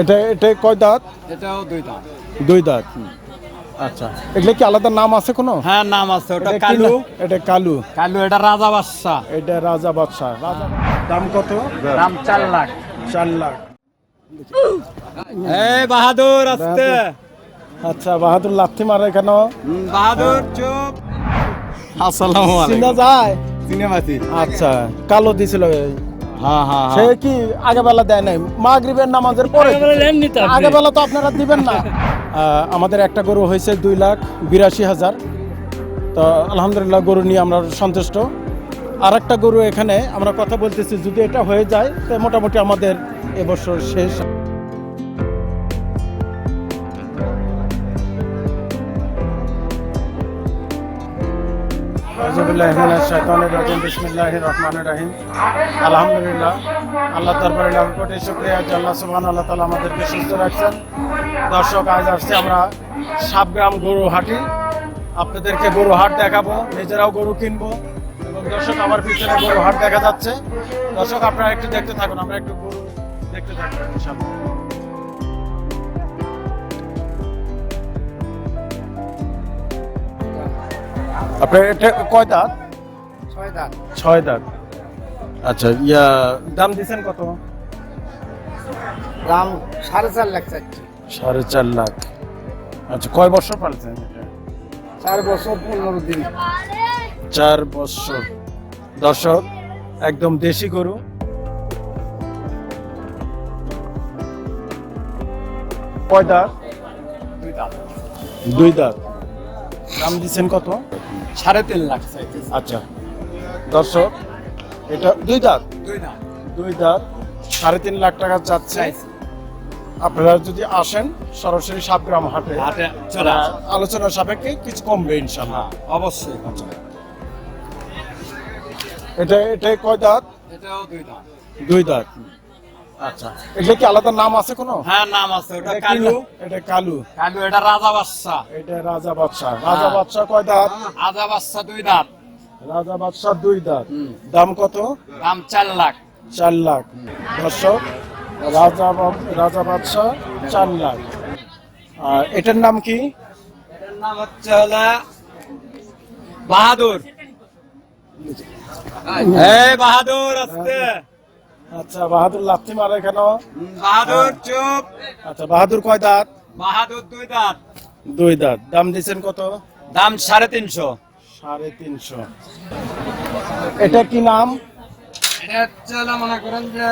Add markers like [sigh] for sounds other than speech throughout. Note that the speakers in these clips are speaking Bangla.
এটা এটা কয় দাঁত? এটাও দুই দাম দুই দাঁত। আচ্ছা এগুলো কি আলাদা নাম আছে কোনো? হ্যাঁ নাম আছে। ওটা কালু। এটা কালু। কালু এটা রাজা বাদশা এটা রাজা বাদশাহ। রাজা দাম কত? দাম চার লাখ। চার লাখ। এই বাহাদুর আসতে। আচ্ছা বাহাদুর লাথি মারে কেন? বাহাদুর চুপ। আসসালামু চিনা যায়? সিনেমাতি আচ্ছা কালো দিছিল। সে কি আগেবেলা দেয় নাই? মাগরিবের নামাজের পরে? আগে বেলা তো আপনারা দিবেন না। [laughs] আহ, আমাদের একটা গরু হয়েছে দুই লাখ বিরাশি হাজার। তো আলহামদুলিল্লাহ গরু নিয়ে আমরা সন্তুষ্ট। আর একটা গরু এখানে আমরা কথা বলতেছি যদি এটা হয়ে যায় তো মোটামুটি আমাদের এবছর শেষ। আলহামদুলিল্লাহ আল্লাহ দরবারে লাখ কোটি শুক্রিয়া। আল্লাহ সুবহান আল্লাহ তালা আমাদেরকে সুস্থ রাখছেন। দর্শক, আজ আসছে আমরা সাবগ্রাম গরু হাটি আপনাদেরকে গরু হাট দেখাবো, নিজেরাও গরু কিনবো। এবং দর্শক আমার পিছনে গরু হাট দেখা যাচ্ছে। দর্শক, আপনারা একটু দেখতে থাকুন, আমরা একটু গরু দেখতে থাকুন আপনার এটা কয় দাঁত? ছয় দাম ছয় দাঁত। আচ্ছা ইয়া দাম দিছেন কত? দাম সাড়ে চার লাখ চাচ্ছি সাড়ে চার লাখ। আচ্ছা কয় বছর পালছেন এটা? চার বছর পনেরো দিন। চার বছর। দর্শক একদম দেশি গরু। কয় দাঁত? দুই দাম দুই দাঁত। দাম দিচ্ছেন কত? সাড়ে তিন লাখ চাইতেছি আচ্ছা। দর্শক এটা দুই দাঁত? দুই দাম দুই দাঁত সাড়ে তিন লাখ টাকা যাচ্ছে আপনারা যদি আসেন সরাসরি সাবগ্রাম হাটে হাটে চলে। আলোচনা সাপেক্ষে কিছু কমবে ইনশাল্লাহ অবশ্যই। এটা এটা কয় দাঁত? এটাও দুই দাম দুই দাঁত। আচ্ছা। এটা কি আলাদা নাম আছে কোনো? হ্যাঁ নাম আছে। ওটা এটা কালু। এটা কালু। কালু এটা রাজা বাদশা এটা রাজা বাদশাহ। রাজা হ্যাঁ। কয় দাঁত? রাজা বাদশা দুই দাঁত। রাজা বাদশাহ দুই দাঁত। দাম কত? দাম চার লাখ। চার লাখ। দর্শক রাজা রাজা বাদশাহ চার লাখ। আর এটার নাম কি? এটার নাম হচ্ছে হলো বাহাদুর। এই বাহাদুর আসতে আচ্ছা বাহাদুর লাথি মারে কেন? বাহাদুর চুপ। আচ্ছা বাহাদুর কয় দাঁত? বাহাদুর দুই দাঁত। দুই দাঁত। দাম দিচ্ছেন কত? দাম সাড়ে তিনশো। সাড়ে তিনশো। এটা কি নাম? এটা মনে করেন যে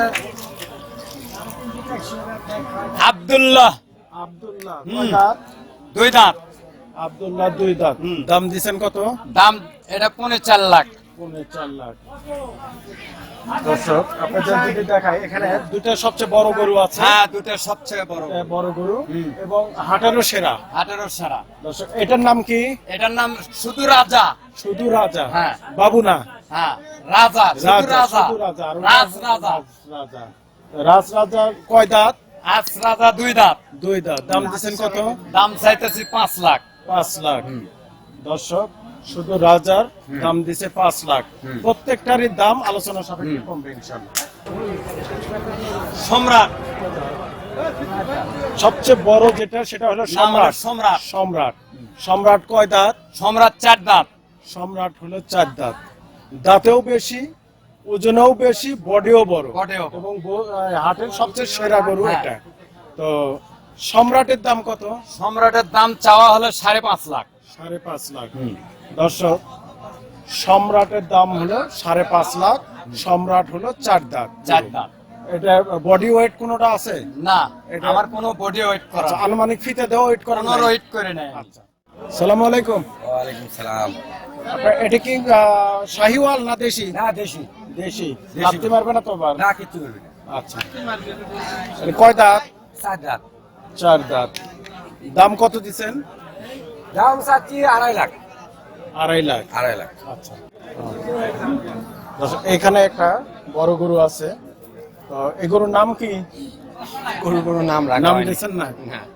আব্দুল্লাহ। আব্দুল্লাহ কয় দাঁত? দুই দাঁত। আব্দুল্লাহ দুই দাঁত। দাম দিচ্ছেন কত? দাম এটা পৌনে চার লাখ। পৌনে চার লাখ। দর্শক আপনাদের যদি দেখায় এখানে দুটো সবচেয়ে বড় গরু আছে। হ্যাঁ দুটো সবচেয়ে বড় বড় গরু এবং হাটেরও সেরা। সারা। দর্শক এটার নাম কি? এটার নাম শুধু রাজা। শুধু রাজা? হ্যাঁ। বাবু না? হ্যাঁ রাজা শুধু রাজ রাজা। রাজা। রাজ রাজা। কয় দাঁত? আজ রাজা দুই দাঁত। দুই দাঁত। দাম দিচ্ছেন কত? দাম চাইতেছি পাঁচ লাখ। পাঁচ লাখ। দর্শক শুধু রাজার দাম দিছে পাঁচ লাখ। প্রত্যেকটারই দাম আলোচনা সাপেক্ষে কমবে ইনশাল্লাহ। সম্রাট। সবচেয়ে বড় যেটা সেটা হলো সম্রাট। সম্রাট। সম্রাট। সম্রাট কয় দাঁত? সম্রাট চার দাঁত। সম্রাট হলো চার দাঁত। দাঁতেও বেশি ওজনেও বেশি বডিও বড়। এবং হাটের সবচেয়ে সেরা গরু হ্যাঁ। এটা। তো সম্রাটের দাম কত? সম্রাটের দাম চাওয়া হলো সাড়ে পাঁচ লাখ। সাড়ে পাঁচ লাখ। দর্শক সম্রাটের দাম হলো সাড়ে পাঁচ লাখ সম্রাট হলো চার দাঁত। চার দাঁত। এটা বডি ওয়েট কোনোটা আছে? না এটা- আমার কোনো বডি ওয়েট করা আচ্ছা আনুমানিক ফিতে দেওয়া ওয়েট করা কোনো ওয়েট করে নেয় আচ্ছা। সালাম আলাইকুম। ওয়ালাইকুম সালাম। এটা কি আহ, শাহিওয়াল না দেশি? না দেশি। দেশি। লাফতে পারবে না তো না কিচ্ছু করবি না। আচ্ছা। কয় দাঁত? সাত রাত চার দাঁত। দাম কত দিচ্ছেন? দাম চাচ্ছি আড়াই লাখ। আড়াই লাখ। আড়াই লাখ। আচ্ছা। এখানে একটা বড় গরু আছে। তো এই গরুর নাম কি? গরুর কোনো নাম রাখা নাম দিয়েছেন না? হ্যাঁ।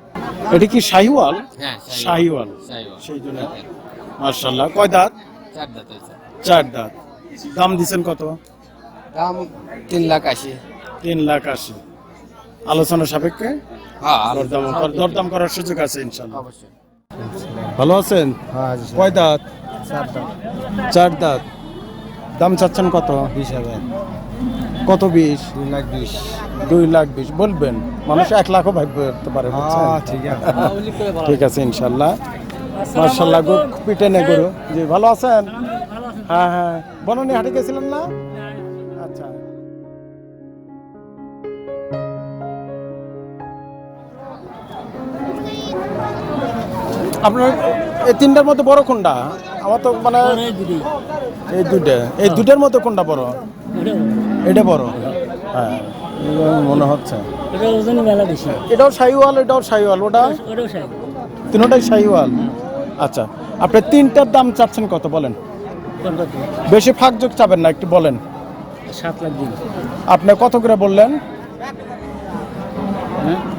এটা কি শাহিওয়াল? হ্যাঁ শাহিওয়াল। সেই জন্য। মার্শাল্লাহ কয় দাঁত? চার দাঁত চার দাঁত। দাম দিচ্ছেন কত? দাম তিন লাখ আশি। তিন লাখ আশি। আলোচনা সাপেক্ষে? হ্যাঁ দরদাম দরদাম করার সুযোগ আছে ইনশাল্লাহ ভালো আছেন? কয় দাঁত? চার দাঁত। দাম চাচ্ছেন কত? বিশ হাজার। কত বিশ? দুই লাখ বিশ। দুই লাখ বিশ। বলবেন। মানুষ এক লাখও করতে পারে ঠিক আছে। [laughs] ঠিক আছে ইনশাল্লাহ। মার্শাল্লাহ গো পিটে নে গরু। জি ভালো আছেন? হ্যাঁ হ্যাঁ। বননি হাটে গেছিলেন না? আচ্ছা। আপনার এই তিনটার মধ্যে বড় কোনটা? আমার তো মানে এই দুইটা। এই দুটার মতো কোনটা বড়? এটা বড়। হ্যাঁ। মনে হচ্ছে। এটাও শাহিওয়াল এটাও শাহিওয়াল। ওটা? তিনটাই শাহিওয়াল। আচ্ছা। আপনি তিনটার দাম চাচ্ছেন কত বলেন? বেশি ফাঁক যোগ চাবেন না একটু বলেন। সাত লাখ দিন। আপনি কত করে বললেন?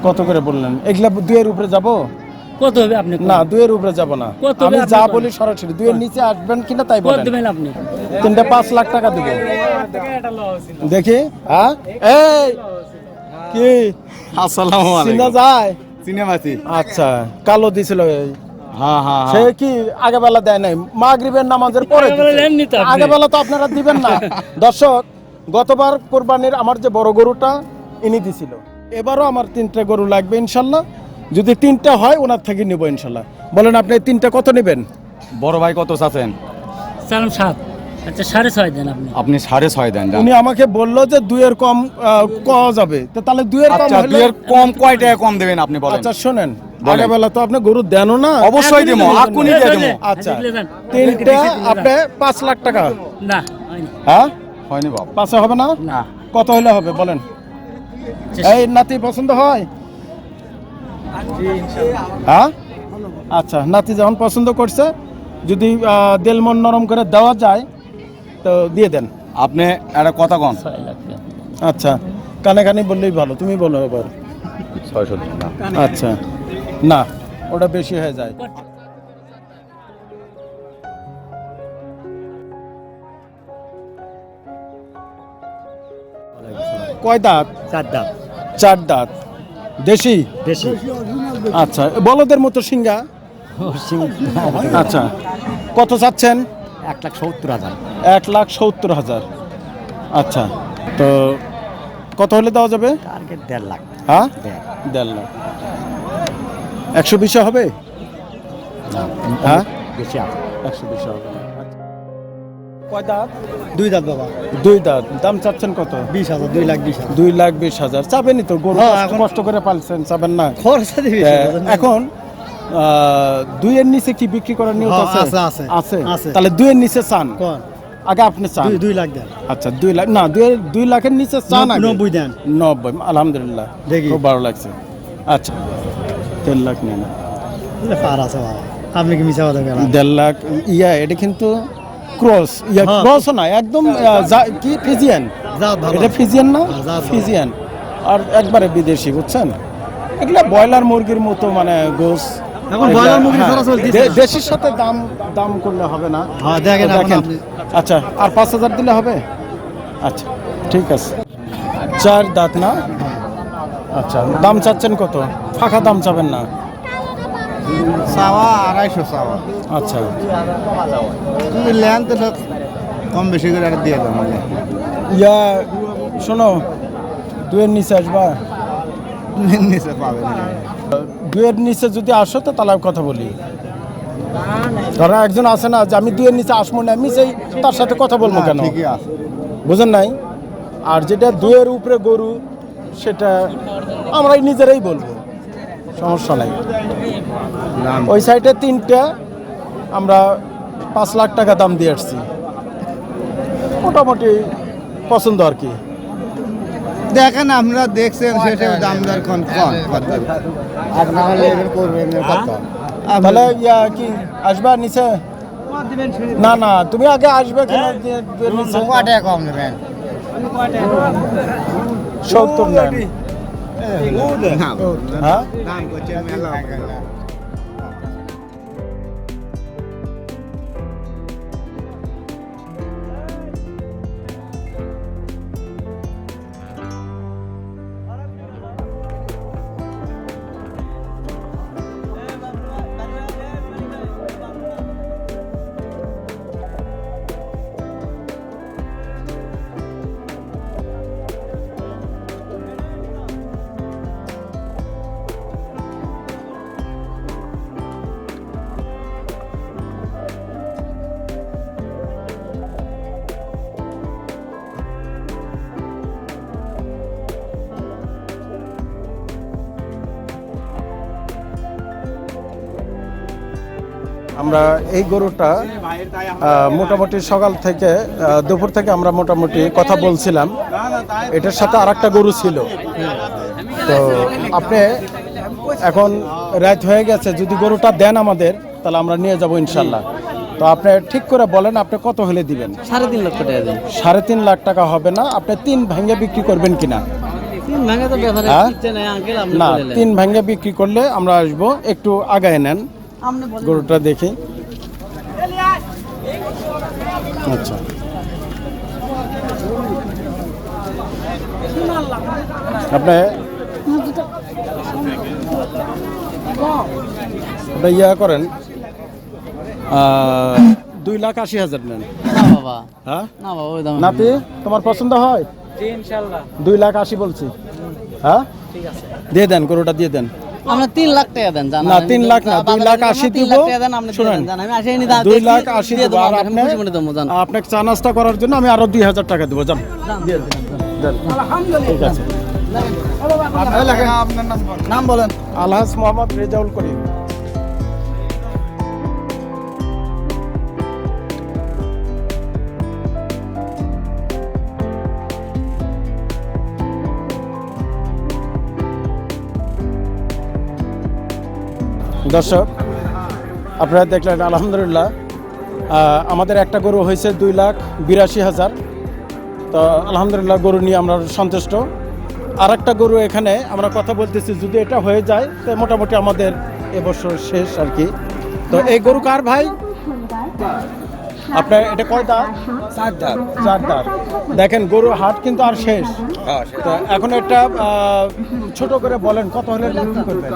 কত করে বললেন? এগুলা দুইয়ের উপরে যাব? কত হবে আপনি না দুইয়ের উপরে যাব না। আমি যা বলি সরাসরি দুইয়ের নিচে আসবেন কিনা তাই কত বলেন। দেবেন আপনি? তিনটা পাঁচ লাখ টাকা দিব। দেখি হ্যাঁ এই! কি? আসসালামু চিনা যায়? সিনেমাতি আচ্ছা কালো দিছিল এই। হ্যাঁ হ্যাঁ সে কি আগে বেলা দেয় নাই? মাগরিবের নামাজের পরে আগে বেলা তো আপনি। আগে বেলা তো আপনারা দিবেন না। [laughs] দর্শক গতবার কোরবানির আমার যে বড় গরুটা ইনি দিছিল। এবারও আমার তিনটা গরু লাগবে ইনশাল্লাহ। যদি তিনটা হয় ওনার থেকে নিব ইনশাল্লাহ। বলেন আপনি তিনটা কত নেবেন? বড় ভাই কত চাচ্ছেন? সালাম সাত আচ্ছা সাড়ে ছয় দেন আপনি। আপনি সাড়ে ছয় দেন উনি আমাকে বলল যে দুইয়ের কম কওয়া যাবে। তো তাহলে দুইয়ের কম আচ্ছা দুইয়ের কম কয় টাকা কম দেবেন আপনি বলেন? আচ্ছা শোনেন বলেন। আগে বেলা তো আপনি গরু দেনও না। অবশ্যই দেবো আকুনি দিয়ে দেবো আচ্ছা দেখলে দেন। তিনটা আপনি পাঁচ লাখ টাকা। না হ্যাঁ? হয়নি বাপ পাঁচে হবে না? না। কত হলে হবে বলেন। আচ্ছা, এই নাতি পছন্দ হয়? হ্যাঁ? আচ্ছা নাতি যখন পছন্দ করছে যদি দিল মন নরম করে দেওয়া যায় তো দিয়ে দেন। আপনি একটা কথা কন। আচ্ছা কানে কানে বললেই ভালো তুমি বলো এবার। ছয়শো আচ্ছা না ওটা বেশি হয়ে যায়। কয় দাঁত? চার দাম চার দাঁত। দেশি? বেশি আচ্ছা বলদের মতো সিঙ্গা আচ্ছা কত চাচ্ছেন? এক লাখ সত্তর হাজার। এক লাখ সত্তর হাজার। আচ্ছা তো কত হলে দেওয়া যাবে? টার্গেট দেড় লাখ। হ্যাঁ? দেড়। লাখ। একশো বিশে হবে? হ্যাঁ? বেশি একশো বিশে হবে। কয় দাঁত? দুই দাঁত বাবা। দুই দাঁত। দাম চাচ্ছেন কত? বিশ হাজার দুই লাখ বিশ দুই লাখ বিশ হাজার। চাবেনই তো গরু হ্যাঁ, কষ্ট- করে পালছেন চাবেন না। খরচা এখন আহ, দুইয়ের নিচে কি বিক্রি করার নিয়ত হ্যাঁ, আছে। তাহলে দুইয়ের নিচে চান? আগে আপনি চান। দুই দুই লাখ দেন। আচ্ছা দুই লাখ না দুই দুই লাখের নিচে চান নব্বই দেন। নব্বই আলহামদুলিল্লাহ। দেখি। খুব ভালো লাগছে। আচ্ছা দেড় লাখ নেন। পার আছে আপনি কি মিশা দেড় লাখ ইয়া এটা কিন্তু ক্রস ইয়া হ্যাঁ। ক্রস না একদম কি ফিজিয়ান? এটা ফিজিয়ান না? হ্যাঁ। ফিজিয়ান। আর একবারে বিদেশি বুঝছেন? এগুলা ব্রয়লার মুরগির মতো মানে গোস। এখন ব্রয়লার মুরগি সরাসরি দিচ্ছে দেশির সাথে দাম দাম করলে হবে না। হ্যাঁ, দেখেন আচ্ছা আর পাঁচ হাজার দিলে হবে? আচ্ছা ঠিক আছে। চার দাঁত না? আচ্ছা দাম চাচ্ছেন কত? ফাঁকা দাম চাবেন না। চাওয়া আড়াইশো চাওয়া। আচ্ছা। তুমি লেন তো কম বেশি করে একটা দিয়ে দাও মানে। ইয়া শোনো দুয়ের নিচে আসবা? নিচে পাবে দুয়ের নিচে যদি আসো তো তাহলে কথা বলি। ধরো একজন আছে না যে আমি দুয়ের নিচে আসব না আমি সেই তার সাথে কথা বলব কেন? বুঝেন নাই? আর যেটা দুয়ের উপরে গরু সেটা আমরাই নিজেরাই বলব। সমস্যা নাই। ওই সাইডে তিনটা আমরা পাঁচ লাখ টাকা দাম দিয়ে আসছি। মোটামুটি পছন্দ আর কি। দেখেন আপনারা দেখছেন সেটা দাম দর কোন কোন আপনারা লেভেল করবেন কত? তাহলে ইয়া কি আসবা নিচে? না না তুমি আগে আসবে কেন যে- যে নিচে? টাকা কম নেবেন? সত্তর নেন হ্যাঁ দাম করছে মেলা আমরা এই গরুটা মোটামুটি সকাল থেকে দুপুর থেকে আমরা মোটামুটি কথা বলছিলাম। এটার সাথে আর একটা গরু ছিল। তো আপনি এখন রাত হয়ে গেছে যদি গরুটা দেন আমাদের তাহলে আমরা নিয়ে যাব ইনশাল্লাহ। তো আপনি ঠিক করে বলেন আপনি কত হলে দিবেন? সাড়ে তিন লক্ষ টাকা দেন। সাড়ে তিন লাখ টাকা হবে না আপনি তিন ভেঙে বিক্রি করবেন কিনা? হ্যাঁ? না তিন ভেঙে বিক্রি করলে আমরা আসব একটু আগায় নেন। গরুটা দেখি। আচ্ছা। আপনি আপনি ইয়া করেন। দুই লাখ আশি হাজার নেন। না বাবা। হ্যাঁ? না বাবা ওই দাম নাতি তোমার পছন্দ হয়? দুই লাখ আশি বলছি। হ্যাঁ? দিয়ে দেন গরুটা দিয়ে দেন। আমরা তিন লাখ টাকা দেন জানা না, তিন লাখ না, দুই লাখ আশি দিব। শুনেন, আমি আসি নি দুই লাখ আশি দেবো আর আপনাকে মনে চা নাস্তা করার জন্য আমি আরও দুই হাজার টাকা দেবো যান আলহামদুলিল্লাহ নাম বলেন আলহাজ মোহাম্মদ রেজাউল করিম দর্শক, আপনারা দেখলেন, আলহামদুলিল্লাহ আমাদের একটা গরু হয়েছে দুই লাখ বিরাশি হাজার। তো আলহামদুলিল্লাহ গরু নিয়ে আমরা সন্তুষ্ট। আর একটা গরু এখানে আমরা কথা বলতেছি, যদি এটা হয়ে যায়, তো মোটামুটি আমাদের এবছর শেষ আর কি। তো এই গরু কার ভাই? আপনার এটা কয় দাঁত চার দাঁত চার দাঁত দেখেন গরু হাট কিন্তু আর শেষ তো এখন একটা ছোট করে বলেন কত হলে করবেন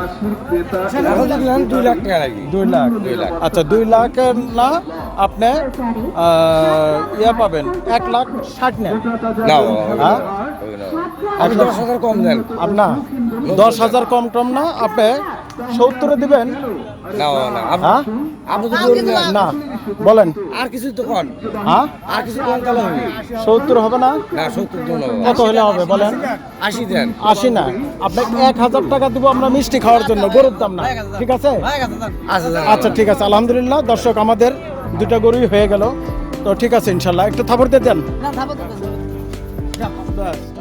দুই লাখ টাকা লাগবে দুই লাখ আচ্ছা দুই লাখের না আপনি ইয়ে পাবেন এক লাখ ষাট নেন হ্যাঁ দশ হাজার কম দেন আপনার দশ হাজার কম টম না আপনি সত্তরে দিবেন? না না হ্যাঁ? না বলেন। আর কিছু তো কন। হ্যাঁ? আর কিছু কম তাহলে হবে। সত্তর হবে না? না সত্তর কত হলে হবে বলেন? আশি দেন। আশি না। আপনাকে এক হাজার টাকা দিব আমরা মিষ্টি খাওয়ার জন্য গরুর দাম না। ঠিক আছে? আচ্ছা আচ্ছা ঠিক আছে আলহামদুলিল্লাহ। দর্শক আমাদের দুটা গরুই হয়ে গেল। তো ঠিক আছে ইনশাল্লাহ। একটু থাপড় দিয়ে দেন। না, থাপো তো, থাপো।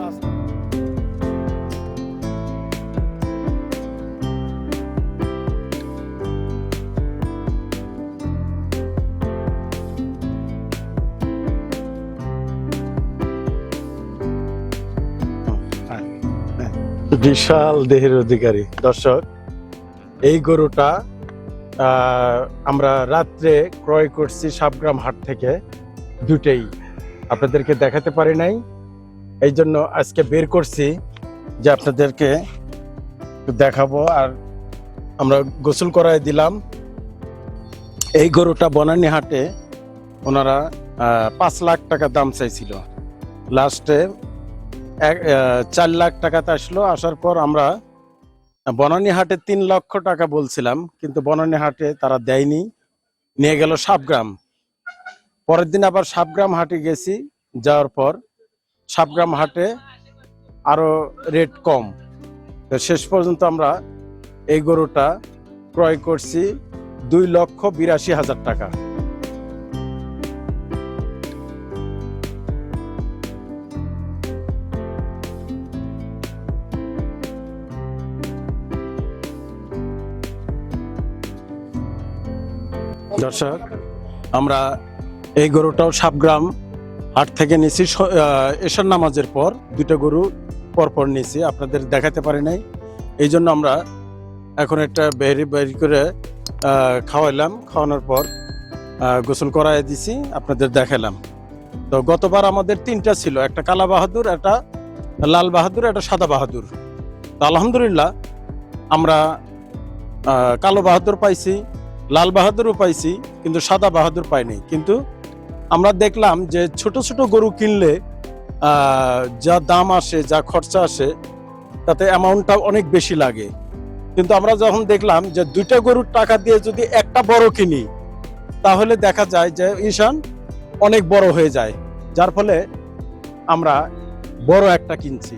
বিশাল দেহের অধিকারী। দর্শক, এই গরুটা আমরা রাত্রে ক্রয় করছি সাবগ্রাম হাট থেকে দুটেই। আপনাদেরকে দেখাতে পারি নাই। এই জন্য আজকে বের করছি যে আপনাদেরকে দেখাবো আর আমরা গোসল করায় দিলাম। এই গরুটা বনানী হাটে ওনারা পাঁচ লাখ টাকা দাম চাইছিল। লাস্টে চার লাখ টাকাতে আসলো। আসার পর আমরা বনানী হাটে তিন লক্ষ টাকা বলছিলাম, কিন্তু বনানী হাটে তারা দেয়নি। নিয়ে গেল সাবগ্রাম পরের দিন আবার সাবগ্রাম হাটে গেছি, যাওয়ার পর সাবগ্রাম হাটে আরও রেট কম। শেষ পর্যন্ত আমরা এই গরুটা ক্রয় করছি দুই লক্ষ বিরাশি হাজার টাকা। দর্শক, আমরা এই গরুটাও সাবগ্রাম হাট থেকে নিছি এশার নামাজের পর দুটো গরু পরপর নিছি আপনাদের দেখাতে পারি নাই। এই জন্য আমরা এখন একটা বেরি বেরি করে খাওয়াইলাম, খাওয়ানোর পর গোসল করাই দিছি, আপনাদের দেখালাম তো গতবার আমাদের তিনটা ছিল, একটা কালা বাহাদুর, একটা লাল বাহাদুর, একটা সাদা বাহাদুর। তো আলহামদুলিল্লাহ, আমরা কালো বাহাদুর পাইছি লাল বাহাদুরও পাইছি, কিন্তু সাদা বাহাদুর পাইনি। কিন্তু আমরা দেখলাম যে ছোট ছোট গরু কিনলে যা দাম আসে, যা খরচা আসে, তাতে অ্যামাউন্টটা অনেক বেশি লাগে। কিন্তু আমরা যখন দেখলাম যে দুইটা গরুর টাকা দিয়ে যদি একটা বড় কিনি, তাহলে দেখা যায় যে ঈশান অনেক বড় হয়ে যায়। যার ফলে আমরা বড় একটা কিনছি।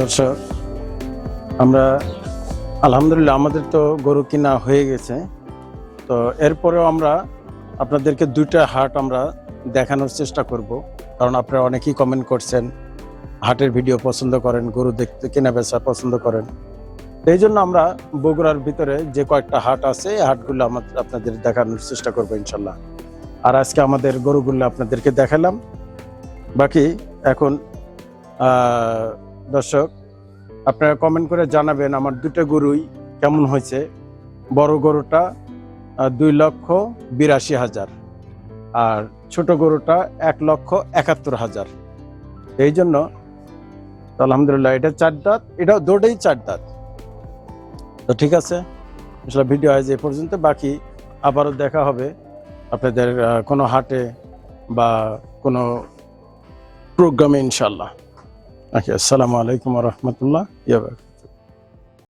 দর্শক, আমরা আলহামদুলিল্লাহ আমাদের তো গরু কিনা হয়ে গেছে। তো এরপরেও আমরা আপনাদেরকে দুইটা হাট আমরা দেখানোর চেষ্টা করব। কারণ আপনারা অনেকেই কমেন্ট করছেন, হাটের ভিডিও পছন্দ করেন, গরু দেখতে কেনা বেচা পছন্দ করেন। এই জন্য আমরা বগুড়ার ভিতরে যে কয়েকটা হাট আছে, এই হাটগুলো আমাদের আপনাদের দেখানোর চেষ্টা করব ইনশাল্লাহ। আর আজকে আমাদের গরুগুলো আপনাদেরকে দেখালাম। বাকি এখন দর্শক, আপনারা কমেন্ট করে জানাবেন আমার দুটো গরুই কেমন হয়েছে। বড় গরুটা দুই লক্ষ বিরাশি হাজার আর ছোট গরুটা এক লক্ষ একাত্তর হাজার। এই জন্য আলহামদুলিল্লাহ, এটা চার দাঁত এটা দুটোই চার দাঁত। তো ঠিক আছে আসলে ভিডিও আজ এ পর্যন্ত, বাকি আবারও দেখা হবে। আপনাদের কোনো হাটে বা কোনো প্রোগ্রামে ইনশাল্লাহ। আচ্ছা আসসালামু আলাইকুম রহমতুল্লাহ। ইয়াবাক